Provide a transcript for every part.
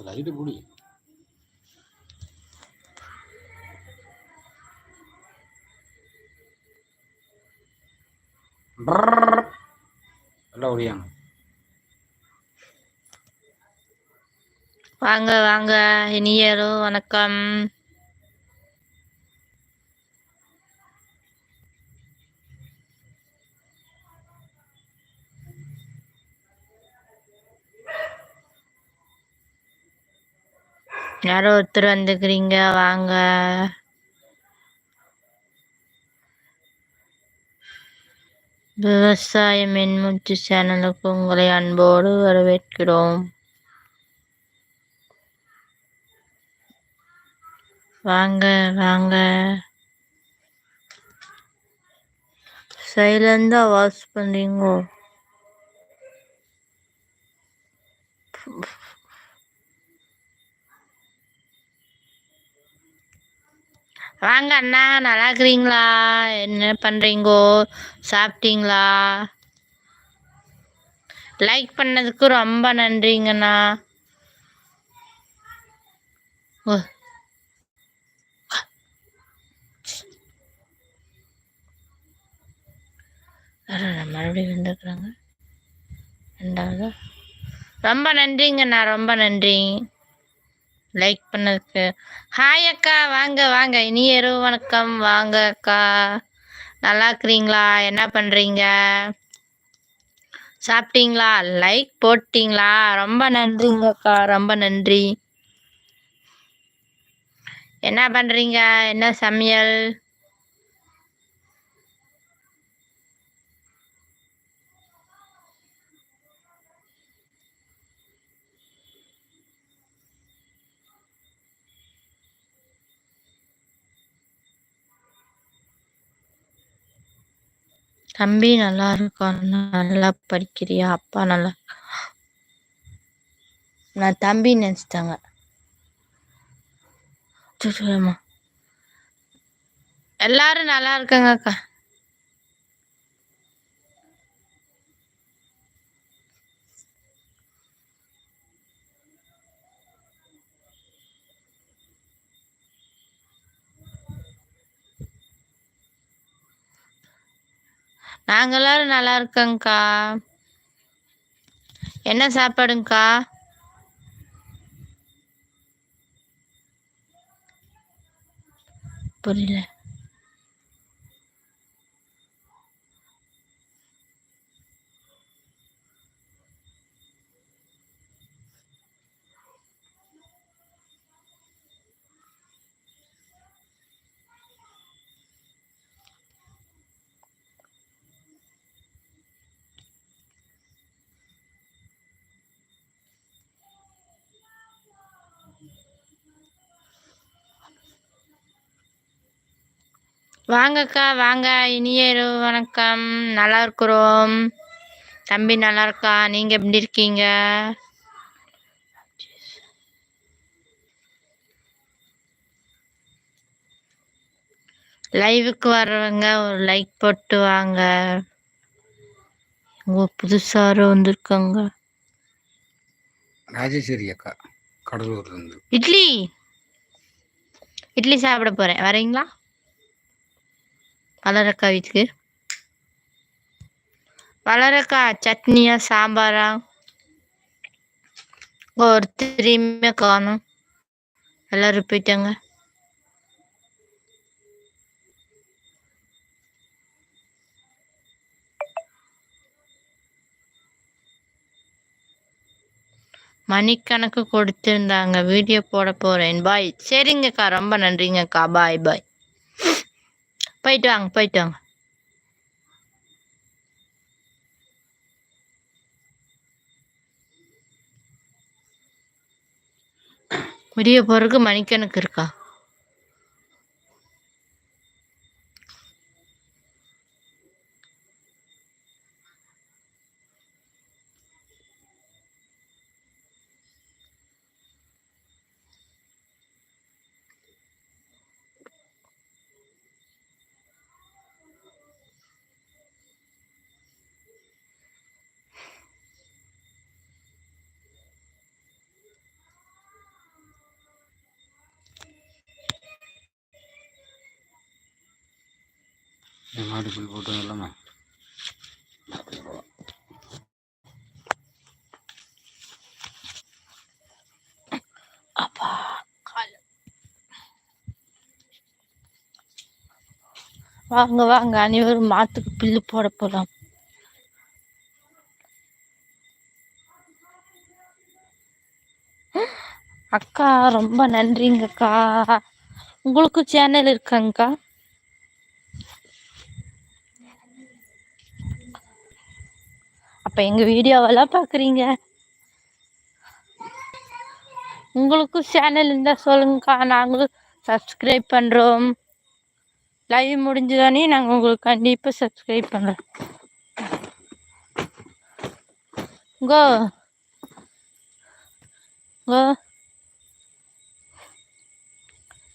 Light பிடி நல்லா ஒடியாங்க வாங்க வாங்க. இனியரோ வணக்கம். யாரோ ஒருத்தர் வந்துக்கிறீங்க வாங்க. விவசாய மின்முத்து சேனலுக்கு உங்களை அன்போடு வரவேற்கிறோம். வாங்க வாங்க. சைலண்டா வாட்ச் பண்றீங்களோ வாங்க அண்ணா நல்லா இருக்கிறீங்களா என்ன பண்ணுறீங்கோ சாப்பிட்டீங்களா? லைக் பண்ணதுக்கு ரொம்ப நன்றிங்கண்ணா. ஓ. மறுபடியும் வந்துருக்குறாங்க ரெண்டாவது? ரொம்ப நன்றிங்கண்ணா ரொம்ப நன்றி. லைக் பண்ணதுக்கு. ஹாய் அக்கா வாங்க வாங்க. இனியரு வணக்கம். வாங்க அக்கா. நல்லா இருக்கிறீங்களா? என்ன பண்ணுறீங்க சாப்பிட்டீங்களா? லைக் போட்டிங்களா? ரொம்ப நன்றிங்க அக்கா. ரொம்ப நன்றி. என்ன பண்ணுறீங்க என்ன சமையல்? தம்பி நல்லா இருக்கான். நல்லா படிக்கிறியா? அப்பா நல்லா நான் தம்பி நினச்சிட்டாங்க. எல்லாரும் நல்லா இருக்காங்க அக்கா நாங்க எல்லாரும் நல்லா இருக்கோங்க்கா. என்ன சாப்பாடுங்கக்கா புரியல. வாங்கக்கா வாங்க. இனிய இரவு வணக்கம். நல்லா இருக்கிறோம் தம்பி நல்லா இருக்கா நீங்க எப்படி இருக்கீங்க? லைவுக்கு வர்றவங்க ஒரு லைக் போட்டு வாங்க. உங்க புதுசார வந்திருக்காங்க. ராஜேஸ்வரி அக்கா கடலூர்ல இருந்து. இட்லி! இட்லி சாப்பிட போறேன். வரீங்களா? வளரக்கா வீட்டுக்கு. வளரக்கா சட்னியா சாம்பாரா? ஒருத்தரையுமே காணும். எல்லாரும் போயிட்டாங்க. மணிக்கணக்கு கொடுத்துருந்தாங்க. வீடியோ போட போறேன். பாய். சரிங்கக்கா. ரொம்ப நன்றிங்கக்கா. பாய் பாய். போயிட்டு வாங்க போயிட்டு வாங்க வீடியோ போறதுக்கு மணிக்கணக்கு இருக்கா? இந்த புல் போட்டு இல்லாமா அப்பா வாங்க வாங்க அனைவரும் மாத்துக்கு புல்லு போட போலாம். அக்கா ரொம்ப நன்றிங்கக்கா. உங்களுக்கு சேனல் இருக்காங்கக்கா. அப்ப எங்க வீடியோவெல்லாம் பாக்குறீங்க? உங்களுக்கும் சேனல் இருந்தா சொல்லுங்கக்கா. நாங்களும் சப்ஸ்கிரைப் பண்றோம். லைவ் முடிஞ்சதானே நாங்க உங்களுக்கு கண்டிப்பா சப்ஸ்கிரைப் பண்றோம். கோ. கோ.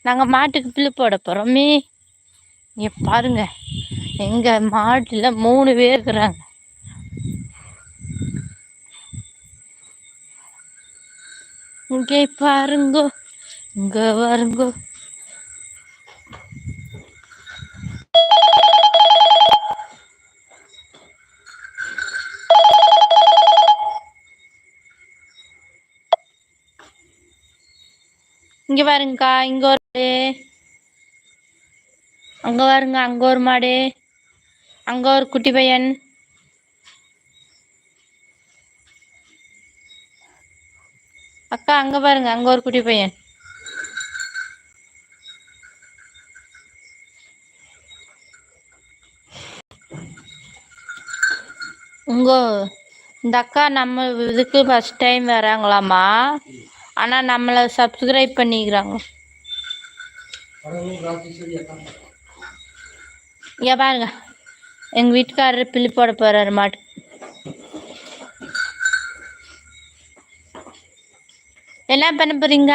நாங்க மாட்டுக்கு பில்லு போட போறோமே. நீ பாருங்க. எங்க மாட்டுல மூணு பேர் இருக்கிறாங்க. இங்கே பாருங்கோ இங்க பாருங்கோ இங்க பாருங்கக்கா இங்க ஒரு அங்க பாருங்க அங்க ஒரு மாடு. அங்க ஒரு குட்டி பையன். அக்கா அங்க பாருங்க அங்க ஒரு குட்டி பையன். உங்க இந்த அக்கா நம்ம இதுக்கு ஃபர்ஸ்ட் டைம் வராங்களாமா? ஆனா நம்மள சப்ஸ்கிரைப் பண்ணிக்கிறாங்க. இங்க பாருங்க எங்க வீட்டுக்காரர் பில்லு போட போறாரு மாட்டு. என்ன பண்ண போறீங்க?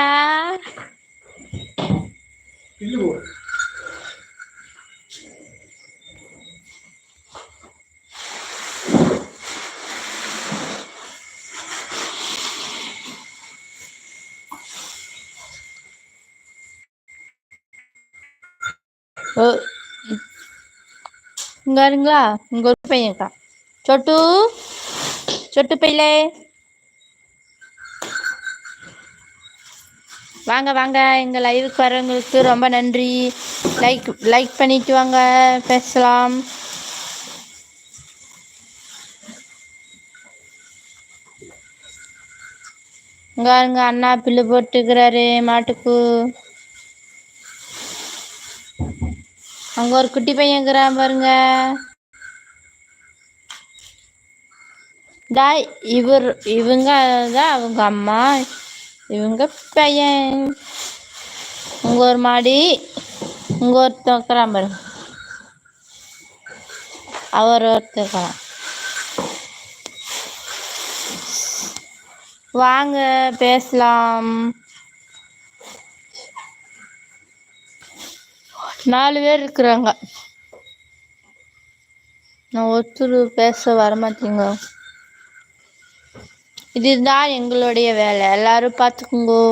இங்க இருங்களா இங்க ஒரு பையன்க்கா சொட்டு. சொட்டு பையலே. வாங்க வாங்க. எங்கள் லைவுக்கு வரவங்களுக்கு ரொம்ப நன்றி. லைக் லைக் பண்ணிட்டு வாங்க. பேசலாம். இங்கே பாருங்க அண்ணா பில்லு போட்டுக்கிறாரு மாட்டுக்கு. அங்க ஒரு குட்டி பையன் இருக்கிறான் பாருங்க. டாய் இவர் இவங்க தான் அவங்க அம்மா. இவங்க பையன். உங்க ஒரு மாடி இங்க ஒருத்தன் இருக்கிறான் பாருங்க அவர் ஒருத்தர் இருக்கிறான் வாங்க பேசலாம். நாலு பேர் இருக்கிறாங்க. நான் ஒருத்தர் பேச வரமாட்டீங்க இதுதான் எங்களுடைய வேலை. எல்லாரும் பார்த்துக்குங்கோ.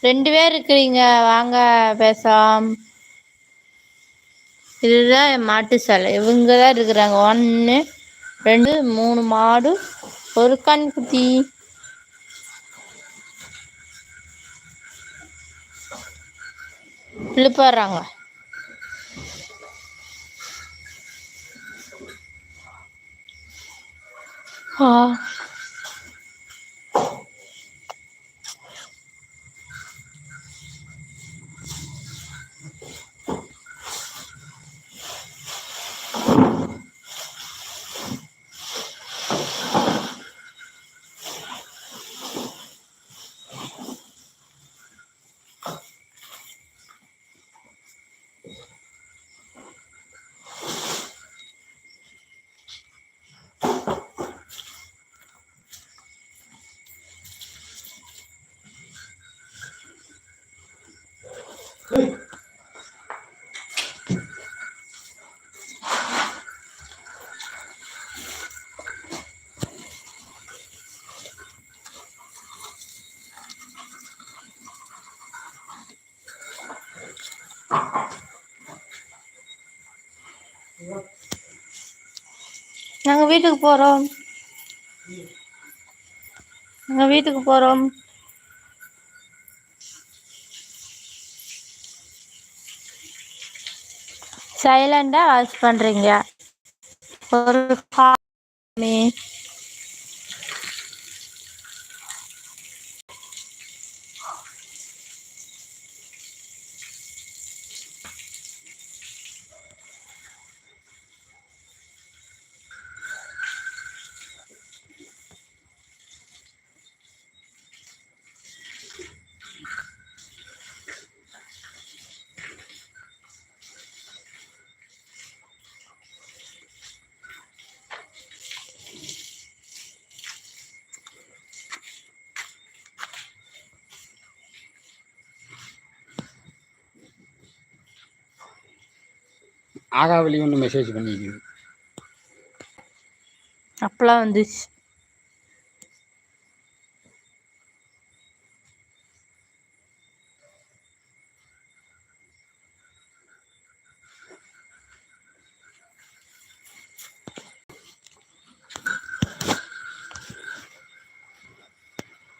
ரெண்டு பேர் இருக்கிறீங்க. வாங்க பேசலாம். இதுதான் என் மாட்டு சாலை. இவங்க தான் இருக்கிறாங்க. ஒன்று ரெண்டு மூணு மாடு ஒரு கண்குட்டி இழுப்பாடுறாங்க. ஆ. நாங்க வீட்டுக்கு போறோம். நாங்க வீட்டுக்கு போறோம். சைலண்டா வாட்ச் பண்றீங்க. ஒரு காமி ஆகாவளி ஒன்று மெசேஜ் பண்ணிக்குது. அப்பெல்லாம் வந்துச்சு.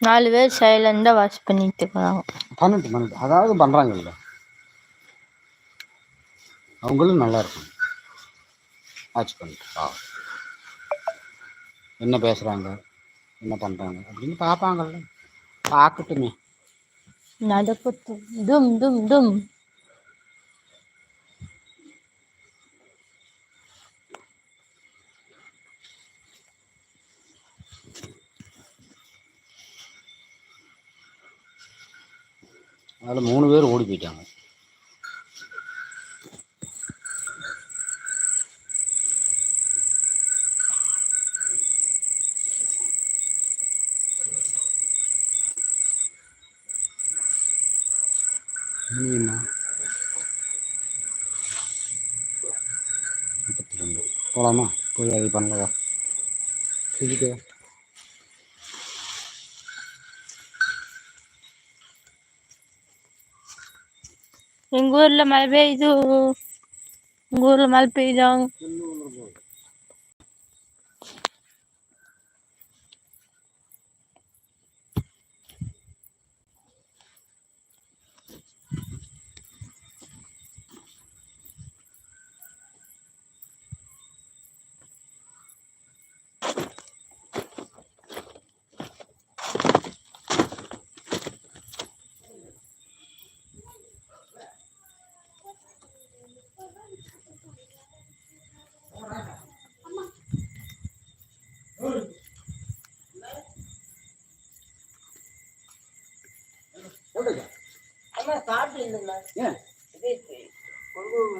நாலு பேர் சைலண்டா வாட்ச் பண்ணிட்டு இருக்காங்க. பண்ணட்டு பண்ணட்டு. அதாவது பண்ணுறாங்கல்ல அவங்களும் நல்லா இருக்கும். ஆச்சு பண்ணிட்டு. என்ன பேசுகிறாங்க என்ன பண்ணுறாங்க அப்படின்னு பார்ப்பாங்கல்ல. பார்க்கட்டுமே. நடக்கட்டும். தும் தும் தும் அதில் மூணு பேர் ஓடி போயிட்டாங்க. என்ன முப்பத்தி ரெண்டு போகலாமா போய் அது பண்ணலவா செஞ்சுட்டு வா. எங்க ஊர்ல மழை பெய்யுது உங்க ஊர்ல மழை பெய்யுதாங்க ஏன் கொஞ்சம்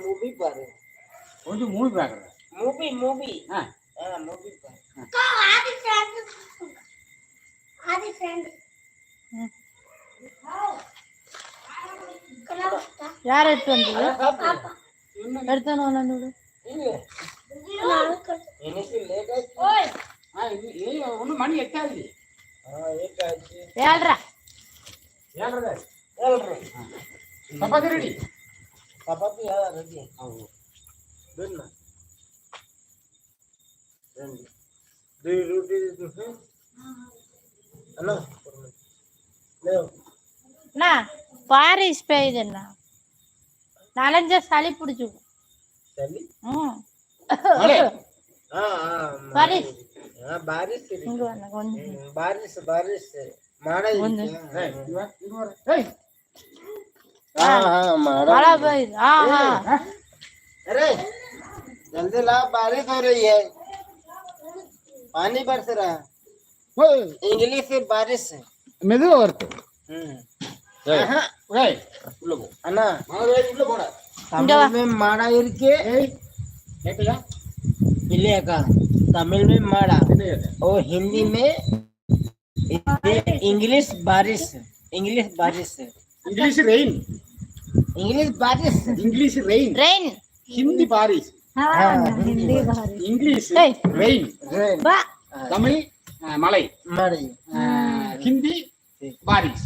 மூவி பாரு. கொஞ்சம் மூணு பார்க்குறேன் மூவி மூவி. ஆ. மூவி பாரு. யார் எடுத்து வந்தது? எடுத்து வந்து விளாண்டு விடு எனக்கு லேட் ஆச்சு. ஆ இது ஏய் ஒன்றும் மணி எட்டாது. லேட் ஆச்சு ஏழ்ரா ಹೇಳ್ರಿ ಚಪಾತಿ ರೆಡಿ ಚಪಾತಿ ಹೇಳ ರೆಡಿ ಹೌದು ಬೆನ್ನ ರೆಡಿ दी रोटी दी అన్నా నా పారి ఇస్పేదన్నా నాలంజ సలి పుడిచు సలి బారిస్ బారిస్ బారిస్ బారిస్ మాడ हाँ हाँ।, हाँ भाई हाँ, हाँ हाँ। अरे जल्दी ला बारिश हो रही है। पानी बरस रहा है। इंग्लिश से बारिश है। मेरे और तो। हम्म। ಅಣ್ಣ हाँ, तमिल में माड़ा और हिंदी में इंग्लिश बारिश इंग्लिश बारिश English rain. English Paris. English rain. Rain. Hindi Paris. English rain. Tamil மலை. மலை. ஹிந்தி பாரிஸ்.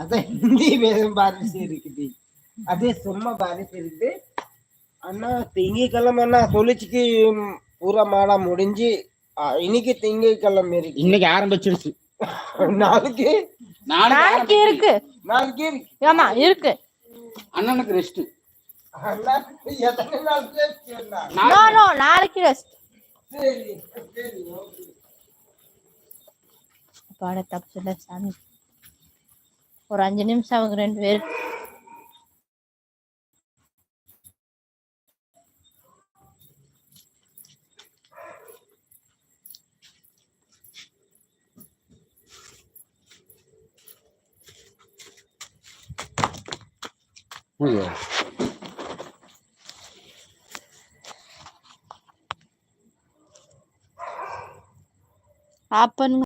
அதான் ஹிந்தி பேசும் பாரிஸ் இருக்குது. அதே சும்மா பாரிஸ் இருக்குது. அண்ணா திங்கக்கிழமை அண்ணா தொழிச்சுக்கு பூரா மாடா முடிஞ்சு இன்னைக்கு திங்கக்கிழமை இருக்கு. இன்னைக்கு ஆரம்பிச்சிருச்சு. நாளைக்கு நாளைக்கு இருக்கு. நாளைக்கு இருக்கு. ஆமா இருக்கு. அண்ணனுக்கு ரெஸ்ட் அண்ணா எத்தனை நாள் கழிச்சு அண்ணா? நோ நோ நாளைக்கு ரெஸ்ட் சரி சரி okay. பாட தப்பு சொல்ல சாமி. ஒரு அஞ்சு நிமிஷம் அவங்க ரெண்டு பேர் आपण